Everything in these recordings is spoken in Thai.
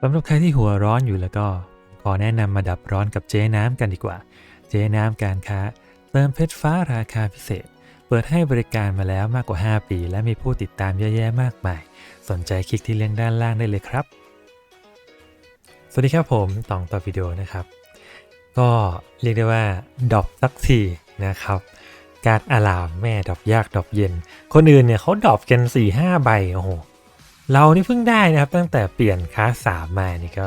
สำหรับใครที่หัวร้อนอยู่แล้วก็ ขอแนะนำมาดับร้อนกับเจ๊น้ำกันดีกว่า เจ๊น้ำการค้า เติมเพชรฟ้าราคาพิเศษ เปิดให้บริการมาแล้วมากกว่า 5 ปี และมีผู้ติดตามเยอะแยะมากมาย สนใจคลิกที่เลิงก์ด้านล่างได้เลยครับ สวัสดีครับผมตองต่อวิดีโอนะครับ ก็เรียกได้ว่าดอปสักทีนะครับการดอลามแม่ดอปยากดอปเย็น คนอื่นเนี่ยเขาดอปกัน4ี่ห้าใบโอ้โห เรานี่เพิ่งได้นะครับตั้งแต่เปลี่ยนคลาสสามมานี่ก็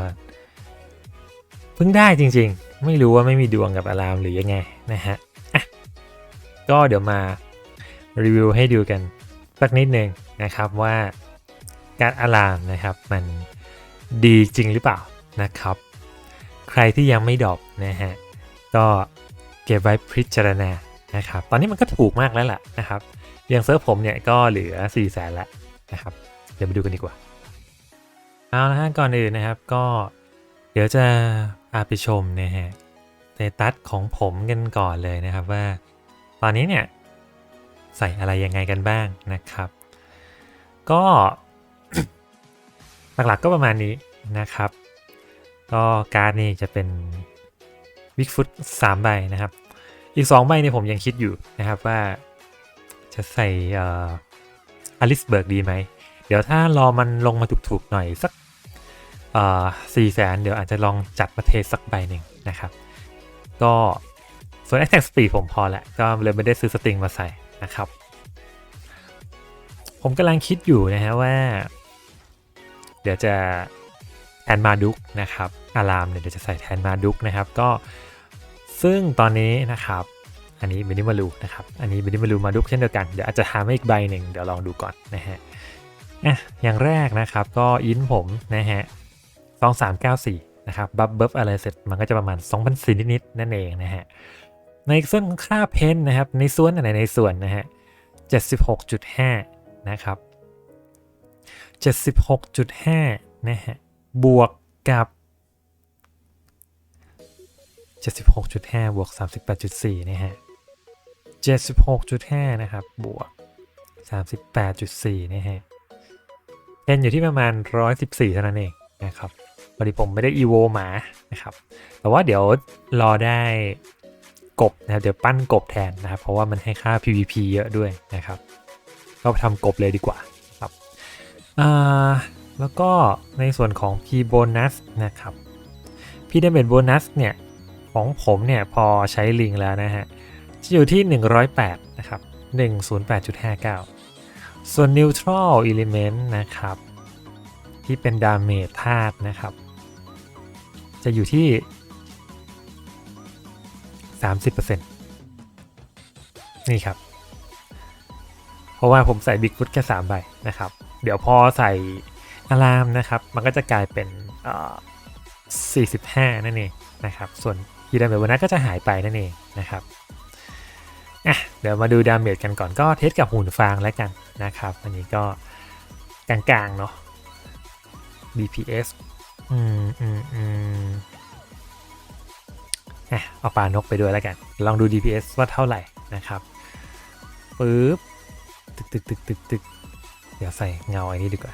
เพิ่งได้จริงๆ ไม่รู้ว่าไม่มีดวงกับอารามหรือยังไงนะฮะะก็เดี๋ยวมารีวิวให้ดูกันสักนิดหนึ่งนะครับว่าการอารามนะครับมันดีจริงหรือเปล่านะครับ ใครที่ยังไม่ดอปนะฮะก็เก็บไว้พิจารณานะครับ ตอนนี้มันก็ถูกมากแล้วล่ะนะครับอย่างเซิร์ฟผมเนี่ยก็เหลือ4ี่แสนล้วนะครับ ดี๋ยวมาดูกันดีกว่า เอาละฮะก่อนอื่นนะครับก็เดี๋ยวจะพาไปชมนะฮะสเตตัสของผมกันก่อนเลยนะครับว่า ตอนนี้เนี่ยใส่อะไรยังไงกันบ้างนะครับ ก็หลักๆก็ประมาณนี้นะครับ ก็การ์ดนี่จะเป็น Bigfoot 3ใบนะครับ อีก2ใบเนี่ยผมยังคิดอยู่นะครับว่าจะใส่อ่ออลิสเบิร์กดีไหม เดี๋ยวถ้ารอมันลงมาถูกๆหน่อยสักสี่แสนเดี๋ยวอาจจะลองจัดประเทศสักใบหนึ่งนะครับ ก็ส่วน Attack Speed ผมพอแหละ ก็เลยไม่ได้ซื้อสตริงมาใส่นะครับ ผมกำลังคิดอยู่นะฮะว่า เดี๋ยวจะแทนมาดุกนะครับอารามเนี่ยเดี๋ยวจะใส่แทนมาดุกนะครับ ก็ซึ่งตอนนี้นะครับ อันนี้มินิมาลูนะครับ อันนี้มินิมาลูมาดุกเช่นเดียวกัน เดี๋ยวอาจจะหามาอีกใบหนึ่งเดี๋ยวลองดูก่อนนะฮะ อะอย่างแรกนะครับก็อินผมนะฮะสองสามเก้าสี่นะครับบัฟเบิฟอะไรเสร็จมันก็จะประมาณ2 0 0 4นิดๆนั่นเองนะฮะในส่วนของค่าเพนนะครับ ในส่วนอะไรในส่วนนะฮะ76.5 นะครับ 76.5 นะฮะ บวกกับ 76.5 บวก 38.4 นะฮะ 76.5 นะครับ บวก 38.4 นะฮะ นอยู่ที่ประมาณ 114เท่านั้นเองนะครับพอดีผมไม่ได้อีโวมานะครับ แต่ว่าเดี๋ยวรอได้กบนะครับ เดี๋ยวปั้นกบแทนนะครับ เพราะว่ามันให้ค่า PVP เยอะด้วยนะครับ ก็ทำกบเลยดีกว่าครับอ่าแล้วก็ในส่วนของ P bonus นะครับ P damage bonus เนี่ย ของผมเนี่ยพอใช้ลิงแล้วนะฮะ จะอยู่ที่ 108 นะครับ 108.59 ส่วน neutral element นะครับ ที่เป็นดาเมจธาตุนะครับ จะอยู่ที่ 30%นี่ครับ เพราะว่าผมใส่บิ๊กฟุตแค่3ใบนะครับ เดี๋ยวพอใส่อะลามนะครับ มันก็จะกลายเป็นเอ่อ45 นั่นเองนะครับ ส่วนยีดาเมจวันนั้นก็จะหายไปนั่นเองนะครับ อะเดี๋ยวมาดูดาเมจกันก่อนก็เทสกับหุ่นฟางแล้วกันนะครับ อันนี้ก็กลางๆเนาะ DPS อืมอืมอืมอะเอาปลานกไปด้วยแล้วกัน ลองดู DPS ว่าเท่าไหร่นะครับปึ๊บตึกตึกตึกตึกตึกเดี๋ยวใส่เงาไอันนี้ดีกว่า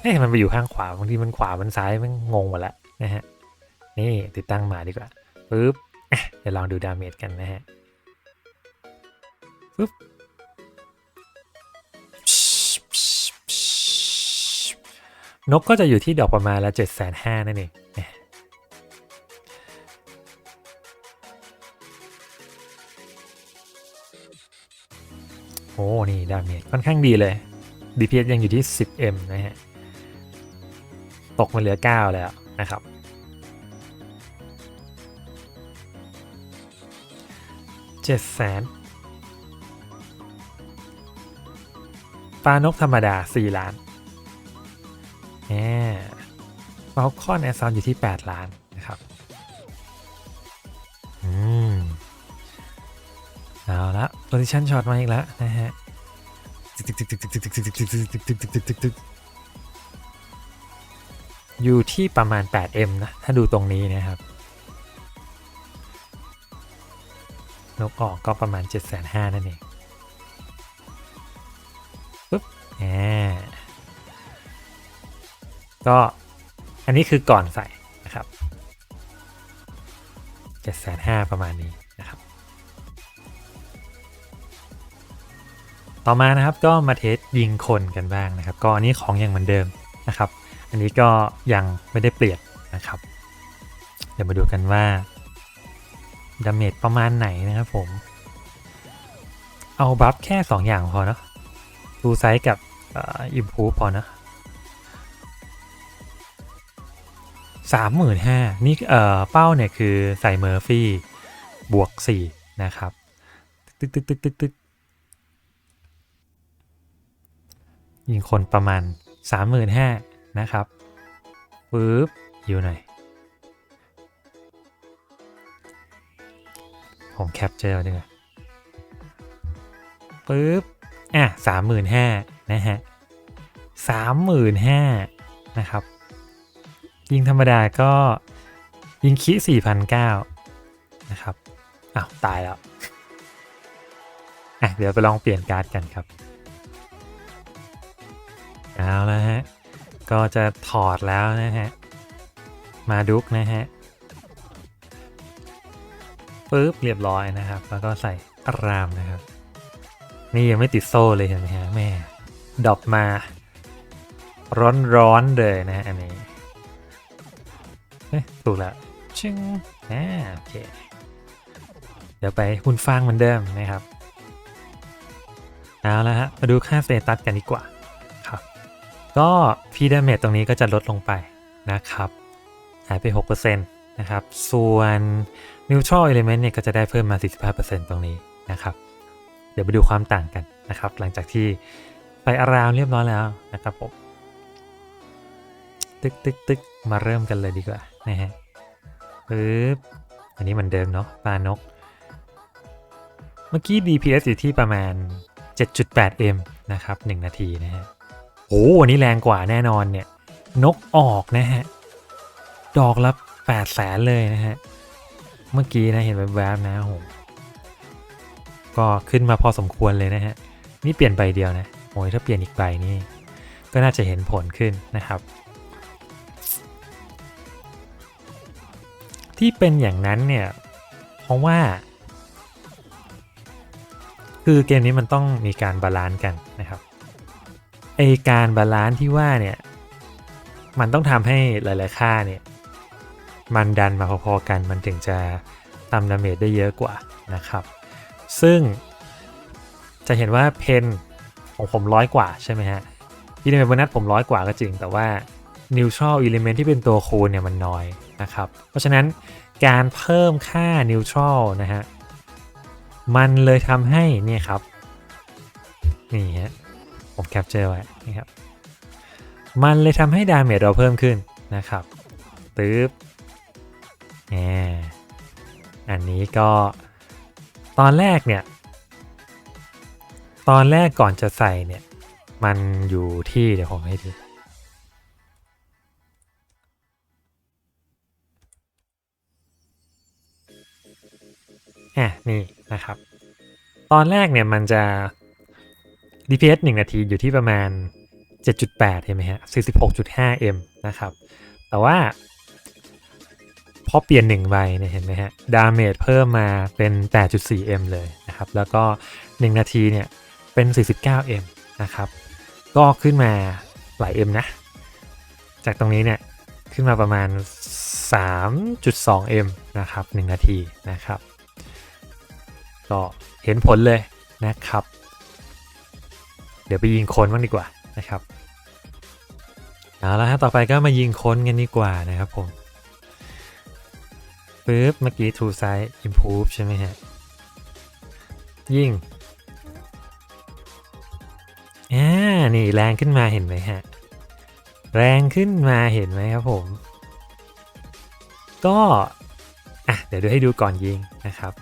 เอ๊ะมันไปอยู่ข้างขวาบางทีมันขวามันซ้ายมันงงหมดแล้วนะฮะนี่ติดตั้งมาดีกว่าปึ๊บ เดี๋ยวลองดูดาเมจกันนะฮะปึ๊บนกก็จะอยู่ที่ดอกประมาณละเจ็ดแสนห้านั่นเองโอ้ นี่ ดาเมจค่อนข้างดีเลย DPS ยังอยู่ที่ 10M นะฮะ ตกมาเหลือ 9 แล้วนะครับ เจ็ดแสนปลานกธรรมดา 4 ล้านแหมฟาลคอนแอสซอนอยู่ที่ 8 ล้านนะครับ อืม เอาละโพซิชันช็อตมาอีกแล้วนะฮะอยู่ที่ประมาณ 8M นะ ถ้าดูตรงนี้นะครับ นกออกก็ประมาณ 7 5 0 0 0นั่นเองปุ๊บแหมก็อันนี้คือก่อนใส่นะครับเจ็ดแสนห้าประมาณนี้นะครับ ต่อมานะครับก็มาเทสยิงคนกันบ้างนะครับ ก็อันนี้ของยังเหมือนเดิมนะครับ อันนี้ก็ยังไม่ได้เปลี่ยนนะครับ เดี๋ยวมาดูกันว่า ดาเมจประมาณไหนนะครับผม เอาบัฟแค่ 2 อย่างพอเนาะดูไซส์กับอิมพูพอเนาะสามหมื่นห้านี่เอ่อเป้าเนี่ยคือใส่เมอร์ฟี่บวกสี่นะครับ ตึกตึกตึกตึกตึกยิงคนประมาณสามหมื่นห้านะครับปึ๊บอยู่หน่อย ผมแคปเจอร์ด้วยปึ๊บ อะสามหมื่นห้านะฮะสามหมื่นห้านะครับ ยิงธรรมดาก็ยิงคิสี่พันเก้านะครับอ้าวตายแล้ว อะ เดี๋ยวไปลองเปลี่ยนการ์ดกันครับ เอาแล้วฮะ ก็จะถอดแล้วนะฮะ มาดุกนะฮะ ปึ๊บเรียบร้อยนะครับ แล้วก็ใส่อารามนะครับ นี่ยังไม่ติดโซ่เลยเห็นไหมฮะแม่ดอปมา ร้อนๆเลยนะฮะอันนี้เอ๊ะถูกแล้วชิงอ่าโอเค เดี๋ยวไปหุ่นฟางเหมือนเดิมนะครับเอาละฮะมาดูค่าสเตตัสกันดีกว่าครับ ก็พีดาเมจตรงนี้ก็จะลดลงไปนะครับ หายไป 6%นะครับ ส่วน neutral element เนี่ยก็จะได้เพิ่มมา 45%ตรงนี้นะครับ เดี๋ยวไปดูความต่างกันนะครับ หลังจากที่ไปอาราวเรียบร้อยแล้วนะครับผมตึกตึกตึกมาเริ่มกันเลยดีกว่านะฮะปึ๊บอันนี้เหมือนเดิมเนาะปลานก เมื่อกี้ DPS อยู่ที่ประมาณ 7.8M นะครับ 1 นาทีนะฮะโอ้อันนี้แรงกว่าแน่นอนเนี่ย นกออกนะฮะ ดอกละ8แสนเลยนะฮะ เมื่อกี้นะเห็นแวบๆนะโหก็ขึ้นมาพอสมควรเลยนะฮะ นี่เปลี่ยนใบเดียวนะโอ้ยถ้าเปลี่ยนอีกใบนี่ก็น่าจะเห็นผลขึ้นนะครับ ที่เป็นอย่างนั้นเนี่ยเพราะว่า คือเกมนี้มันต้องมีการบาลานซ์กันนะครับไอการบาลานซ์ที่ว่าเนี่ยมันต้องทำให้หลาย ๆ ค่าเนี่ย มันดันมาพอๆกันมันถึงจะทำดาเมจได้เยอะกว่านะครับ ซึ่งจะเห็นว่าเพนของผมร้อยกว่าใช่ไหมฮะพีดาเมจบนัสผมร้อยกว่าก็จริง แต่ว่า neutral element ที่เป็นตัวคูณเนี่ยมันน้อยนะครับ เพราะฉะนั้นการเพิ่มค่า neutral นะฮะ มันเลยทำให้เนี่ยครับ นี่ฮะ ผมแคปเจอร์ไว้นะครับ มันเลยทำให้ดาเมจเราเพิ่มขึ้นนะครับปึ๊บ อันนี้ก็ตอนแรกเนี่ย ตอนแรกก่อนจะใส่เนี่ย มันอยู่ที่เดี๋ยวผมให้ดูอะนี่นะครับ ตอนแรกเนี่ยมันจะ DPS 1 นาทีอยู่ที่ประมาณ 7.8 เห็นไหมฮะ 46.5M นะครับ แต่ว่า พอเปลี่ยน1ใบเนี่ยเห็นไหมฮะ ดาเมจเพิ่มมาเป็น 8.4M เลยนะครับ แล้วก็ 1 นาทีเนี่ยเป็น 49M นะครับ ก็ขึ้นมาหลาย M นะ จากตรงนี้เนี่ยขึ้นมาประมาณ 3.2M นะครับ 1 นาทีนะครับ ก็เห็นผลเลยนะครับ เดี๋ยวไปยิงคนบ้างดีกว่านะครับ เอาละฮะ ต่อไปก็มายิงคนกันดีกว่านะครับผม ปึ๊บเมื่อกี้ True Sight Improve ใช่ไหมฮะ ยิงอ่านี่แรงขึ้นมาเห็นไหมฮะ แรงขึ้นมาเห็นไหมครับผม ก็อะเดี๋ยวดูให้ดูก่อนยิงนะครับ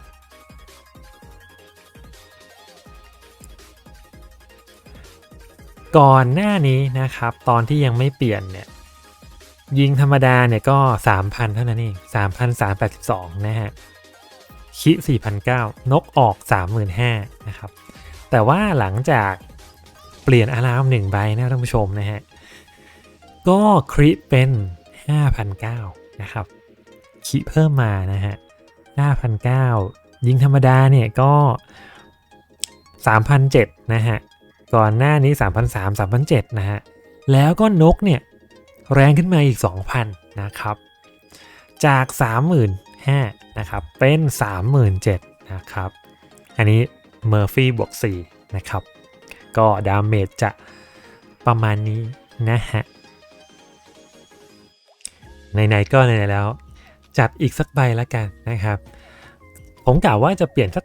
ก่อนหน้านี้นะครับ ตอนที่ยังไม่เปลี่ยนเนี่ย ยิงธรรมดาเนี่ยก็ 3,000 เท่านั้นเอง 3,382 นะฮะ คิ4,009นกออก 35,000นะครับ แต่ว่าหลังจากเปลี่ยนอารามหนึ่งใบนะท่านผู้ชมนะฮะ ก็คริเป็น 5,009นะครับ คิเพิ่มมานะฮะ 5,009 ยิงธรรมดาเนี่ยก็3,007นะฮะ ก่อนหน้านี้ 3,003 3,007นะฮะ แล้วก็นกเนี่ย แรงขึ้นมาอีก 2,000 นะครับ จาก 35,000นะครับเป็น 37,000นะครับ อันนี้เมอร์ฟี่บวก4นะครับ ก็ดาเมจจะประมาณนี้นะฮะไหนๆก็ไหนแล้ว จัดอีกสักใบแล้วกันนะครับ ผมกล่าวว่าจะเปลี่ยนสัก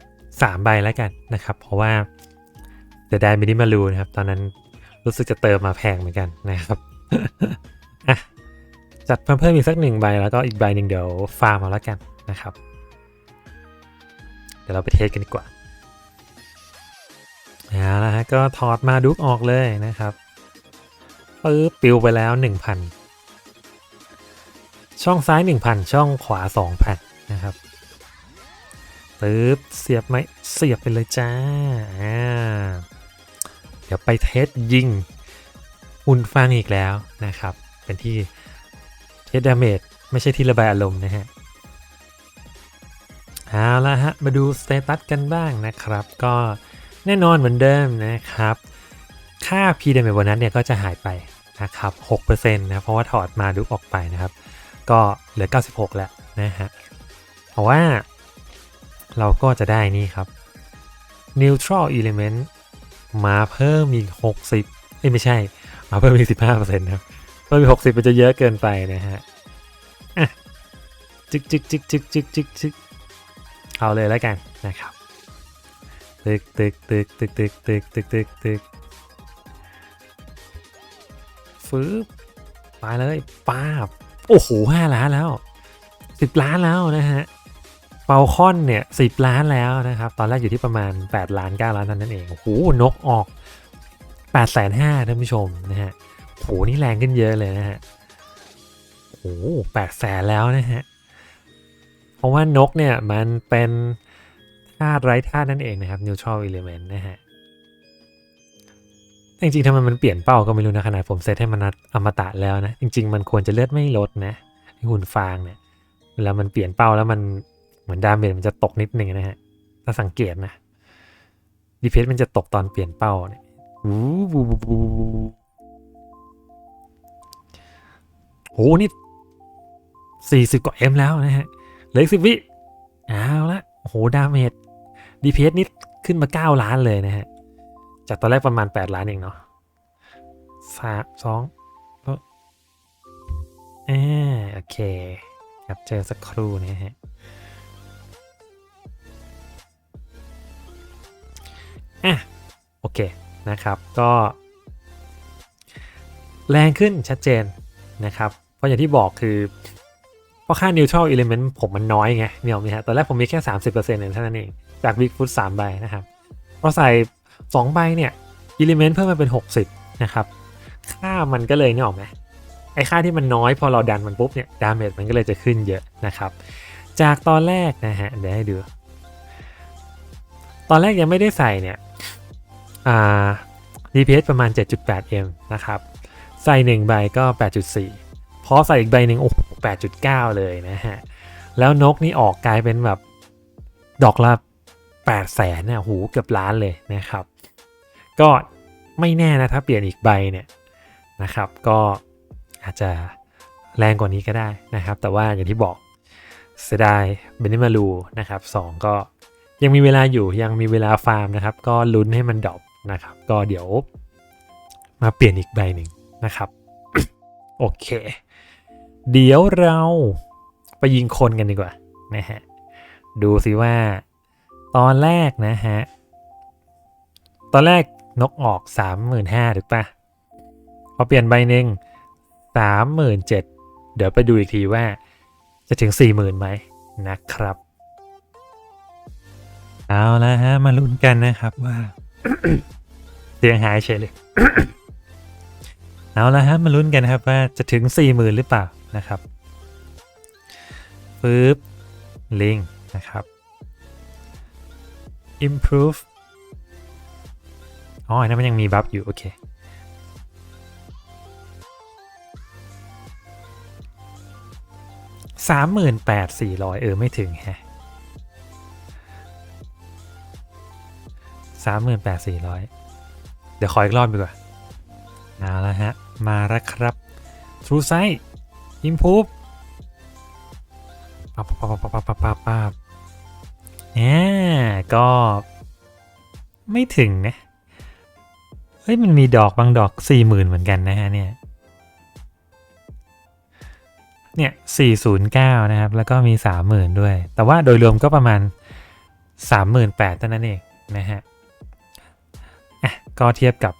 3 ใบแล้วกันนะครับ เพราะว่าจะได้มินิมารูนะครับ ตอนนั้นรู้สึกจะเติมมาแพงเหมือนกันนะครับ อะจัดเพิ่มเพิ่มอีกสักหนึ่งใบแล้วก็อีกใบหนึ่งเดี๋ยวฟาร์มเอาแล้วกันนะครับ เดี๋ยวเราไปเทสกันดีกว่าเอาละฮะก็ถอดมาดุกออกเลยนะครับปึ๊บปิวไปแล้ว 1,000 ช่องซ้าย 1,000 ช่องขวา 2,000 นะครับปึ๊บเสียบไหมเสียบไปเลยจ้า เดี๋ยวไปเทสยิง หุ่นฟางอีกแล้วนะครับ เป็นที่เทสดาเมจไม่ใช่ที่ระบายอารมณ์นะฮะเอาละฮะ มาดูสเตตัสกันบ้างนะครับ ก็แน่นอนเหมือนเดิมนะครับ ค่า P เดเมจวันนั้นเนี่ยก็จะหายไปนะครับ6%นะเพราะว่าถอดมาดุกออกไปนะครับ ก็เหลือ 96 แล้วนะฮะเพราะว่าเราก็จะได้นี่ครับ neutral element มาเพิ่มอีก 60 เอ้ยไม่ใช่ มาเพิ่มอีก15%นะครับเพิ่มอีก60มันจะเยอะเกินไปนะฮะจิกจิกจิกจิกจิกจิกจิกเอาเลยแล้วกันนะครับตึกตึกตึกตึกตึกตึกตึกตึกตึกฟื้บไปเลยป้าบโอ้โหห้าล้านแล้วสิบล้านแล้วนะฮะเปาคอนเนี่ยสิบล้านแล้วนะครับ ตอนแรกอยู่ที่ประมาณ8ล้าน9ล้านเท่านั้นเองโอ้โหนกออก 8ปดแสนห้าท่านผู้ชมนะฮะโอ้โหนี่แรงขึ้นเยอะเลยนะฮะโอ้โหแปดแสนแล้วนะฮะ เพราะว่านกเนี่ยมันเป็นธาตุไร้ธาตุนั่นเองนะครับ neutral element นะฮะ จริงๆทำไมมันเปลี่ยนเป้าก็ไม่รู้นะขนาดผมเซตให้มันอมตะแล้วนะ จริง ๆ มันควรจะเลือดไม่ลดนะหุ่นฟางเนี่ย เวลามันเปลี่ยนเป้าแล้วมันเหมือนดาเมจมันจะตกนิดนึงนะฮะ ถ้าสังเกตนะดีเพสมันจะตกตอนเปลี่ยนเป้าเนี่ย โหนี่สี่สิบกว่าเอ็มแล้วนะฮะ เหลือสิบวิ เอาละโอ้โห ดาเมจดีเพสนี่ขึ้นมาเก้าล้านเลยนะฮะ จากตอนแรกประมาณ8ล้านเองเนาะสามสองเอออ่าโอเค ครับเจอสักครู่นะฮะอะโอเค นะครับ ก็ แรงขึ้นชัดเจนนะครับ เพราะอย่างที่บอกคือ เพราะค่า neutral element ผมมันน้อยไงเนี่ยมีฮะตอนแรกผมมีแค่ 30%เองเท่านั้นเอง จาก Big Foot 3ใบนะครับพอใส่ 2 ใบเนี่ยอิเลเมนต์เพิ่มมาเป็น 60 นะครับ ค่ามันก็เลยนี่ออกไหมไอ้ค่าที่มันน้อยพอเราดันมันปุ๊บเนี่ยดาเมจมันก็เลยจะขึ้นเยอะนะครับ จากตอนแรกนะฮะเดี๋ยวให้ดู ตอนแรกยังไม่ได้ใส่เนี่ย DPS ประมาณ 7.8M นะครับ ใส่ 1 ใบก็ 8.4 พอใส่อีกใบหนึ่งโอ้โห8.9 เลยนะฮะ แล้วนกนี่ออกกลายเป็นแบบ ดอกละ8แสนเนี่ยหูเกือบล้านเลยนะครับ ก็ไม่แน่นะถ้าเปลี่ยนอีกใบเนี่ยนะครับ ก็อาจจะแรงกว่านี้ก็ได้นะครับ แต่ว่าอย่างที่บอกเสียดายเบนิมารูนะครับ2ก็ยังมีเวลาอยู่ยังมีเวลาฟาร์มนะครับ ก็ลุ้นให้มันดรอป นะครับ ก็เดี๋ยวมาเปลี่ยนอีกใบหนึ่งนะครับ โอเค เดี๋ยวเราไปยิงคนกันดีกว่านะฮะ ดูสิว่าตอนแรกนะฮะ ตอนแรกนกออก 35,000ถูกปะพอเปลี่ยนใบหนึ่ง37,000 เดี๋ยวไปดูอีกทีว่าจะถึง 40,000ไหมนะครับ เอาละฮะ มาลุ้นกันนะครับว่า เสียงหายเฉยเลย เอาละฮะมาลุ้นกันครับว่าจะถึงสี่หมื่นหรือเปล่านะครับปึ๊บลิงนะครับ improve อ๋อนั่นมันยังมีบัฟอยู่ โอเค สามหมื่นแปดสี่ร้อยเออ ไม่ถึงแฮะ สามหมื่นแปดสี่ร้อยเดี๋ยวขออีกรอบดีกว่าเอาละฮะ มาแล้วครับ True Sight Improve ปั๊บปั๊บปั๊บปั๊บปั๊บปั๊บปั๊บแหมก็ไม่ถึงนะเฮ้ย มันมีดอกบางดอกสี่หมื่นเหมือนกันนะฮะเนี่ย เนี่ย409นะครับ แล้วก็มี30,000ด้วย แต่ว่าโดยรวมก็ประมาณ38,000เท่านั้นเองนะฮะ ก็เทียบกับ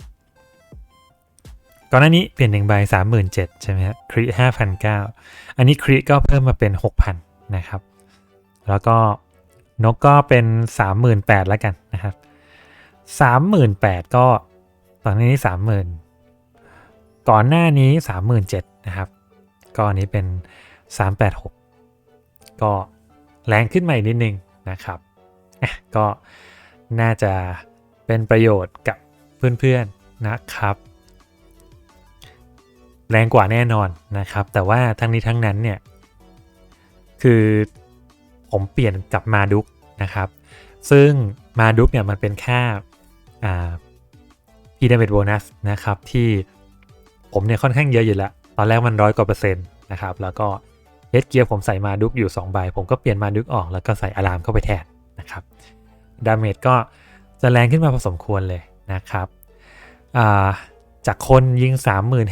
ก่อนหน้านี้เปลี่ยนหนึ่งใบ37,000ใช่ไหมครับคริ5,900อันนี้คริก็เพิ่มมาเป็น 6,000 นะครับ แล้วก็นกก็เป็น 38,000แล้วกันนะครับ 38,000 ก็ตอนนี้ 30,000 ก่อนหน้านี้ 37,000นะครับ ก็อันนี้เป็น 386 ก็แรงขึ้นมาอีกนิดนึงนะครับ ก็น่าจะเป็นประโยชน์กับ เพื่อนๆนะครับ แรงกว่าแน่นอนนะครับ แต่ว่าทั้งนี้ทั้งนั้นเนี่ยคือผมเปลี่ยนกลับมาดุกนะครับ ซึ่งมาดุกเนี่ยมันเป็นค่าพีดาเมดโบนัสนะครับที่ผมเนี่ยค่อนข้างเยอะอยู่ล้วตอนแรกมันร้อยกว่าเปอร์เซ็นต์นะครับ แล้วก็เฮดเกียร์ผมใส่มาดุกอยู่2ใบผมก็เปลี่ยนมาดุกออกแล้วก็ใส่อะลามเข้าไปแทนนะครับดาเมจก็จะแรงขึ้นมาพอสมควรเลย นะครับาจากคนยิง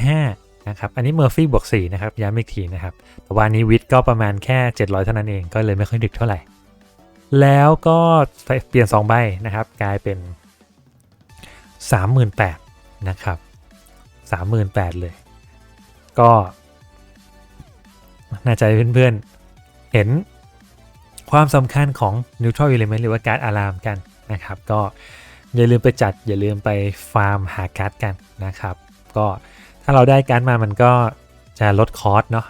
35,000นะครับ อันนี้เมอร์ฟี่บวก4นะครับย้ำอีกทีนะครับ แต่ว่านี้วิทก็ประมาณแค่ 700 เท่านั้นเอง ก็เลยไม่ค่อยดึกเท่าไหร่ แล้วก็เปลี่ยน 2 ใบนะครับ กลายเป็น 38,000นะครับ38,000 เลย ก็น่าจะให้เพื่อนๆ เห็นความสำคัญของ neutral element หรือว่าการ์ดอารามกันนะครับ ก็ อย่าลืมไปจัด อย่าลืมไปฟาร์มหาการ์ดกันนะครับ ก็ถ้าเราได้การ์ดมามันก็จะลดคอสเนาะ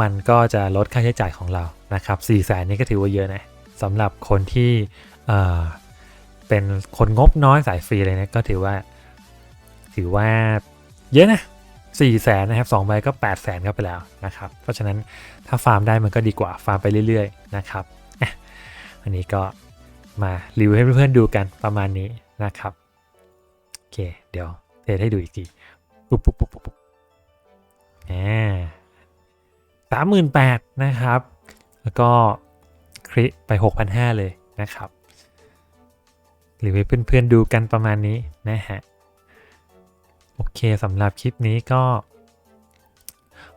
มันก็จะลดค่าใช้จ่ายของเรานะครับ4แสนนี่ก็ถือว่าเยอะนะสำหรับคนที่เอ่อเป็นคนงบน้อยสายฟรีเลยนะก็ถือว่า ถือว่าเยอะนะ4ี่แสนนะครับสองใบก็8ปดแสนก็ไปแล้วนะครับ เพราะฉะนั้นถ้าฟาร์มได้มันก็ดีกว่าฟาร์มไปเรื่อยๆนะครับอันนี้ก็ มารีวิวให้เพื่อนๆดูกันประมาณนี้นะครับโอเคเดี๋ยวเทสให้ดูอีกทีปุ๊บปุ๊บปุ๊บปุ๊บอ่าสามหมื่นแปดนะครับ แล้วก็คริไป 6,500 เลยนะครับ หรีวิวให้เพื่อนๆดูกันประมาณนี้นะฮะ โอเคสำหรับคลิปนี้ก็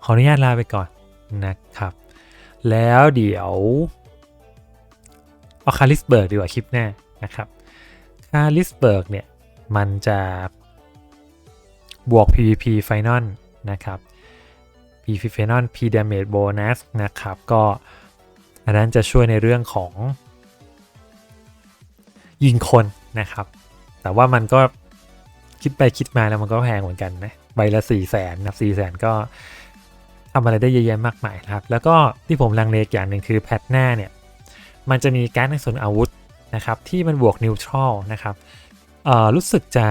ขออนุญาตลาไปก่อนนะครับ แล้วเดี๋ยว เอาคาลิสเบิร์กดีกว่าคลิปหน้านะครับคาลิสเบิร์กเนี่ย มันจะบวก PVP Final นะครับ PVP Final P Damage Bonus นะครับ ก็อันนั้นจะช่วยในเรื่องของยิงคนนะครับ แต่ว่ามันก็คิดไปคิดมาแล้วมันก็แพงเหมือนกันนะใบละ4ี่แสนนะสี่แสนก็ทำอะไรได้เยอะแยะมากมายครับ แล้วก็ที่ผมลังเลอีกอย่างหนึ่งคือแพทหน้าเนี่ย มันจะมีการดในส่วนอาวุธนะครับที่มันบวกนิวทรัลนะครับรู้สึกจะ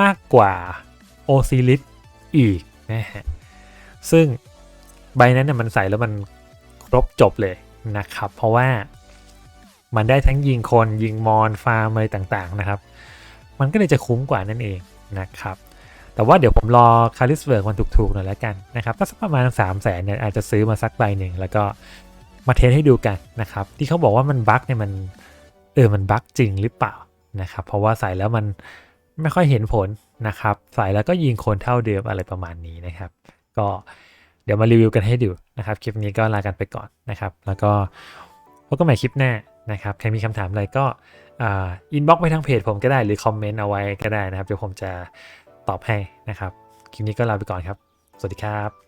มากกว่าโอซิลิสอีกนะฮะซึ่งใบนั้นเนี่ยมันใส่แล้วมันครบจบเลยนะครับ เพราะว่ามันได้ทั้งยิงคนยิงมอนฟาร์มอะไรต่างๆนะครับ มันก็เลยจะคุ้มกว่านั่นเองนะครับ แต่ว่าเดี๋ยวผมรอคาริสเวิร์กมันถูกๆหน่อยแล้วกันนะครับถ้าสักประมาณ3 0 0แสนเนี่ยอาจจะซื้อมาสักใบหนึ่งแล้วก็ มาเทสให้ดูกันนะครับ ที่เขาบอกว่ามันบั๊กเนี่ยมันเออมันบั๊กจริงหรือเปล่านะครับ เพราะว่าใส่แล้วมันไม่ค่อยเห็นผลนะครับ ใส่แล้วก็ยิงคนเท่าเดิมอะไรประมาณนี้นะครับ ก็เดี๋ยวมารีวิวกันให้ดูนะครับ คลิปนี้ก็ลากันไปก่อนนะครับ แล้วก็พบกันใหม่คลิปหน้านะครับ ใครมีคำถามอะไรก็อินบ็อกซ์ไปทางเพจผมก็ได้หรือคอมเมนต์เอาไว้ก็ได้นะครับ เดี๋ยวผมจะตอบให้นะครับ คลิปนี้ก็ลาไปก่อนครับ สวัสดีครับ